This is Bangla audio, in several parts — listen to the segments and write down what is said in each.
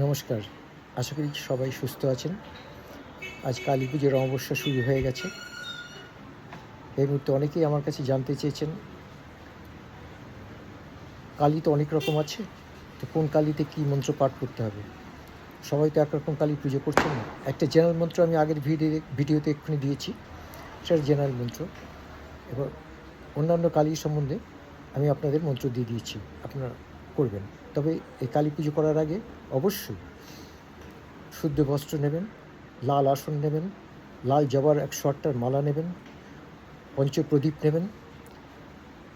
নমস্কার। আশা করি সবাই সুস্থ আছেন। আজ কালী পুজোর অমাবস্যা শুরু হয়ে গেছে। এই মুহূর্তে অনেকেই আমার কাছে জানতে চেয়েছেন, কালী তো অনেক রকম আছে, তো কোন কালীতে কী মন্ত্র পাঠ করতে হবে? সবাই তো একরকম কালী পুজো করছেন। না একটা জেনারেল মন্ত্র আমি আগের ভিডিও ভিডিওতে এক্ষুনি দিয়েছি, সেটা জেনারেল মন্ত্র। এবার অন্যান্য কালী সম্বন্ধে আমি আপনাদের মন্ত্র দিয়ে দিয়েছি। আপনারা করবেন। তবে এই কালী পুজো করার আগে অবশ্যই শুদ্ধ বস্ত্র নেবেন, লাল আসন নেবেন, লাল জবার একশো আটটার মালা নেবেন, পঞ্চপ্রদীপ নেবেন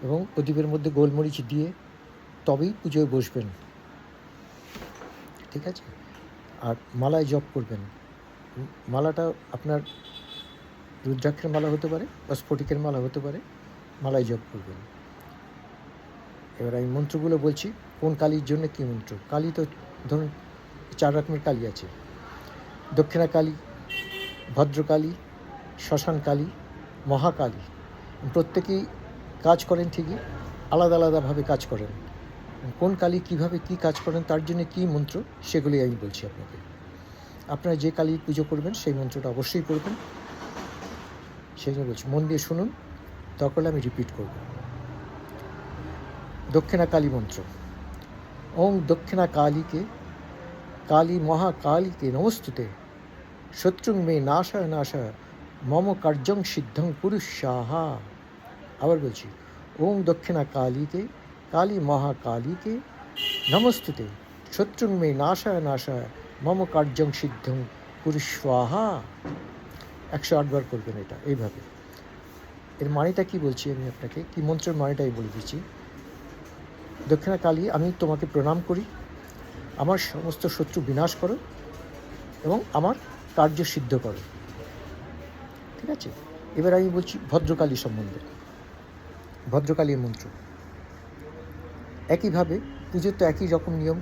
এবং প্রদীপের মধ্যে গোলমরিচ দিয়ে তবেই পুজোয় বসবেন। ঠিক আছে? আর মালায় জপ করবেন। মালাটা আপনার রুদ্রাক্ষের মালা হতে পারে বা স্ফটিকের মালা হতে পারে, মালায় জপ করবেন। এবার আমি মন্ত্রগুলো বলছি। কোন কালীর জন্য কী মন্ত্র? কালী তো ধরুন চার রকমের কালী আছে। দক্ষিণা কালী ভদ্রকালী শ্মশান কালী, মহাকালী। প্রত্যেকেই কাজ করেন ঠিকই, আলাদা আলাদাভাবে কাজ করেন। কোন কালী কীভাবে কি কাজ করেন, তার জন্য কী মন্ত্র সেগুলি আমি বলছি আপনাকে। আপনারা যে কালীর পুজো করবেন, সেই মন্ত্রটা অবশ্যই করবেন। সেই জন্য বলছি, মন দিয়ে শুনুন তখন আমি রিপিট করব। দক্ষিণা কালী মন্ত্র। ওং দক্ষিণা কালীকে কালী মহাকালীকে নমস্তুতে শত্রুং মে নাশায় নাশায় মম কার্যং সিদ্ধং পুরুষাহা আবার বলছি ওং দক্ষিণা কালীকে কালী মহাকালীকে নমস্তুতে শত্রুং মে নাশায় নাশায় মম কার্যং সিদ্ধং পুরুষাহা একশো আটবার করবেন এটা, এইভাবে। এর মানেটা কি বলছি আমি আপনাকে? কি মন্ত্রের মানেটাই বলে দিচ্ছি। দক্ষিণা কালী আমি তোমাকে প্রণাম করি। আমার সমস্ত শত্রু বিনাশ করো এবং আমার কার্য সিদ্ধ করো। ঠিক আছে? এবার আমি বলছি ভদ্রকালী সম্বন্ধে। ভদ্রকালীর মন্ত্র। একইভাবে পুজোর তো একই রকম নিয়ম।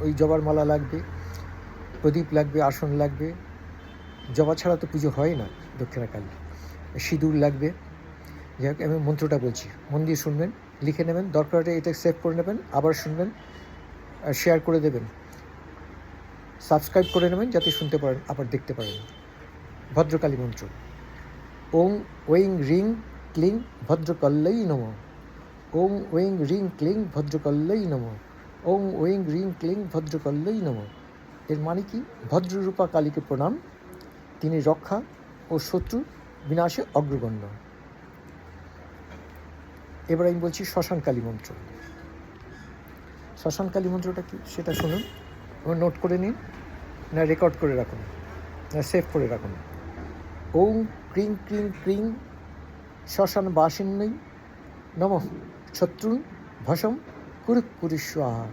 ওই জবার মালা লাগবে, প্রদীপ লাগবে, আসন লাগবে। জবা ছাড়া তো পুজো হয় না দক্ষিণা কালী সিঁদুর লাগবে যাই আমি মন্ত্রটা বলছি। মন দিয়ে শুনবেন, লিখে নেবেন, দরকার হলে এটা সেভ করে নেবেন, আবার শুনবেন, আর শেয়ার করে দেবেন। সাবস্ক্রাইব করে নেবেন, যাতে শুনতে পারেন, আবার দেখতে পারেন। ভদ্রকালী মন্ত্র। ওং ওয়িং রিং ক্লিং ভদ্রকল্লই নম। ওং ওয়িং রিং ক্লিং ভদ্রকল্লই নম। ওং ওয়িং রিং ক্লিং ভদ্রকল্লই নম। এর মানে কি? ভদ্ররূপা কালীকে প্রণাম। তিনি রক্ষা ও শত্রু, বিনাশে অগ্রগণ্য। এবার আমি বলছি শ্মশান শ্মশানকালী মন্ত্র। শ্মশানকালী মন্ত্রটা কি? সেটা শুনুন। এবং নোট করে নিন। না রেকর্ড করে রাখুন। না সেভ করে রাখুন। ওং ক্রিং ক্রিং ক্রিং শ্মশান বাসিন্নই নম শত্রুন ভসম কুরুক কুরুস্বাহা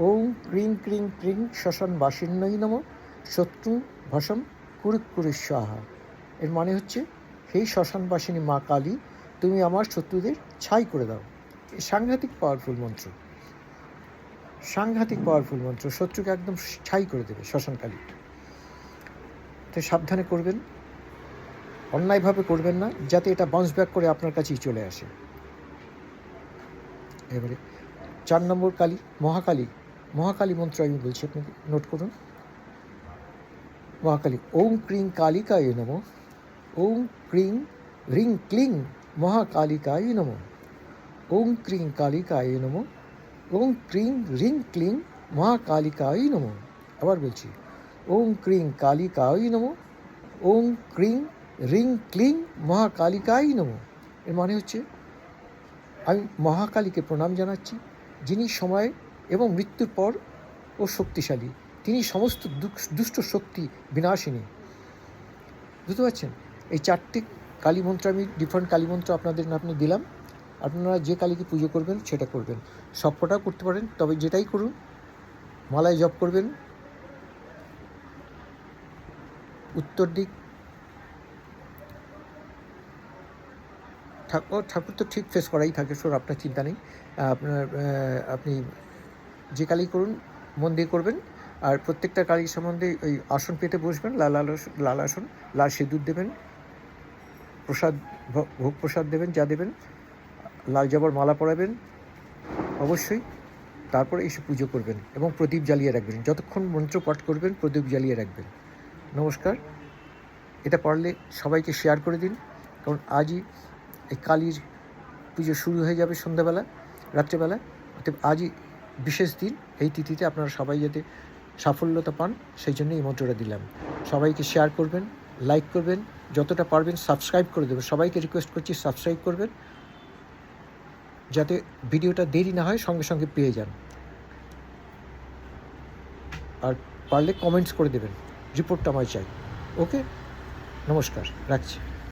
ওং ক্রিং ক্রিং ক্রিং শ্মশান বাসিন্নই নম শত্রু ভসম কুরুক কুরুস্বাহা এর মানে হচ্ছে সেই শ্মশান শ্মশানবাসিনী মা কালী তুমি আমার শত্রুদের ছাই করে দাও। সাংঘাতিক পাওয়ারফুল মন্ত্র। সাংঘাতিক পাওয়ারফুল মন্ত্র, শত্রুকে একদম ছাই করে দেবে শ্মশানকালী। তো সাবধানে করবেন। অন্যায়ভাবে করবেন না, যাতে এটা বাউন্স ব্যাক করে আপনার কাছেই চলে আসে। এবারে চার নম্বর কালী, মহাকালী। মহাকালী মন্ত্র আমি বলছি, আপনাকে নোট করুন। মহাকালী ওম ক্রিং কালিকায় নম। ওম ক্রিং রিং ক্লিং। মহাকালিকায় নম। ওং ক্রিং কালিকায় নম। ওং ক্রিং রিং ক্লিং মহাকালিকায় নম। আবার বলছি, ওং ক্রিং কালিকায় নম। ওং ক্রিং রিং ক্লিং মহাকালিকায় নম। এর মানে হচ্ছে, আমি মহাকালীকে প্রণাম জানাচ্ছি। যিনি সময় এবং মৃত্যুর পর ও শক্তিশালী। তিনি সমস্ত দুষ্ট শক্তি বিনাশিনী। বুঝতে পারছেন? এই চারটি কালী মন্ত্র আমি ডিফারেন্ট কালী মন্ত্র আপনাদের আপনি দিলাম। আপনারা যে কালীকে পুজো করবেন, সেটা করবেন। সবকটাও করতে পারেন, তবে যেটাই করুন, মালায় জপ করবেন। উত্তর দিক। ঠাকুর ঠাকুর তো ঠিক ফেস করাই থাকে সর আপনার চিন্তা নেই। আপনার আপনি যে কালী করুন, মন দিয়ে করবেন। আর প্রত্যেকটা কালীর সম্বন্ধে ওই আসন পেতে বসবেন, লাল আলস- লাল আসন, লাল সিঁদুর দেবেন। প্রসাদ ভোগ প্রসাদ দেবেন, যা দেবেন, লাল জবার মালা পরাবেন, অবশ্যই তারপরে এসে পুজো করবেন এবং প্রদীপ জ্বালিয়ে রাখবেন। যতক্ষণ মন্ত্র পাঠ করবেন, প্রদীপ জ্বালিয়ে রাখবেন। নমস্কার। এটা পারলে সবাইকে শেয়ার করে দিন, কারণ আজই এই কালীর পুজো শুরু হয়ে যাবে সন্ধ্যাবেলা, রাত্রেবেলা। অতএব আজই বিশেষ দিন, এই তিথিতে আপনারা সবাই যাতে সাফল্যতা পান, সেই জন্য এই মন্ত্রটা দিলাম। সবাইকে শেয়ার করবেন। লাইক করবেন, যতটা পারবেন সাবস্ক্রাইব করে দেবেন। সবাইকে রিকোয়েস্ট করছি, সাবস্ক্রাইব করবেন, যাতে ভিডিওটা দেরি না হয়, সঙ্গে সঙ্গে পেয়ে যান। আর পারলে কমেন্টস করে দেবেন, রিপোর্টটা আমায় চাই। ওকে নমস্কার, রাখছি।